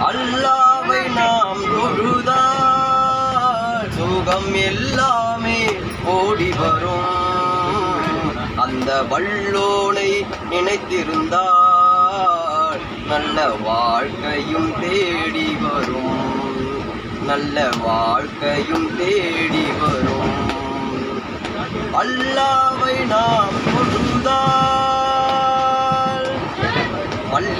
அல்லாவை நாம் தொழுதால் சுகம் எல்லாமே ஓடி வரும். அந்த வல்லோனை நினைத்திருந்தால் நல்ல வாழ்க்கையும் தேடி வரும். நல்ல வாழ்க்கையும் தேடி வரும். அல்லாவை நாம் தொழுதால்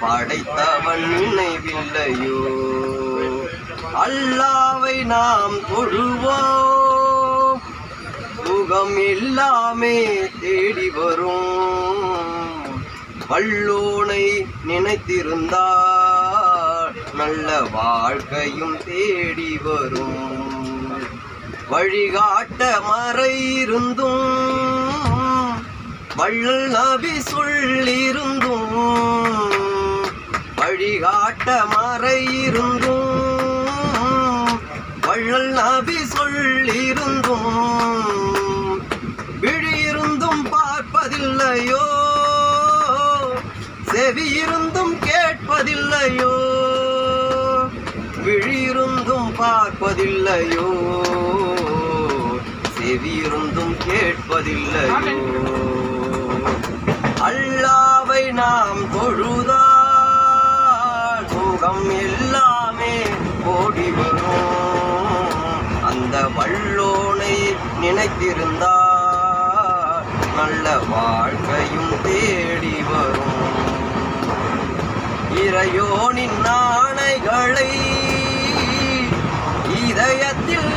படைத்தவன் நினைவில்லையோ அல்லாவை நாம் தொழுவோம். சுகம் எல்லாமே தேடி வரும். வல்லோனை நினைத்திருந்தால் நல்ல வாழ்க்கையும் தேடி வரும். வழிகாட்ட மறை இருந்தும் வள்ளல் நபி சொல்லிருந்தும் வழிகாட்ட மறை வள்ளல் நபி சொல்லிருந்தும் விழியிருந்தும் பார்ப்பதில்லையோ செவியிருந்தும் கேட்பதில்லையோ? விழியிருந்தும் பார்ப்பதில்லையோ? செவியிருந்தும் கேட்பதில்லையோ? எல்லாமே ஓடிவரும் அந்த வல்லோனை நினைத்திருந்தால் நல்ல வாழ்க்கையும் தேடி வரும். இறையோனின் நாணைகளை இதயத்தில்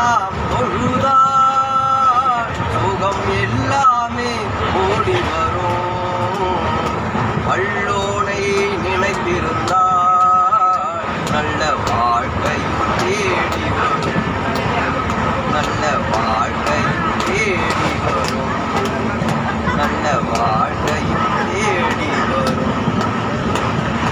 எல்லாம் பொழுதான் முகம் எல்லாமே ஓடி வரும். அள்ளோனை நினைத்திருந்தால் நல்ல வாழ்க்கை தேடி வரும். நல்ல வாழ்க்கை தேடி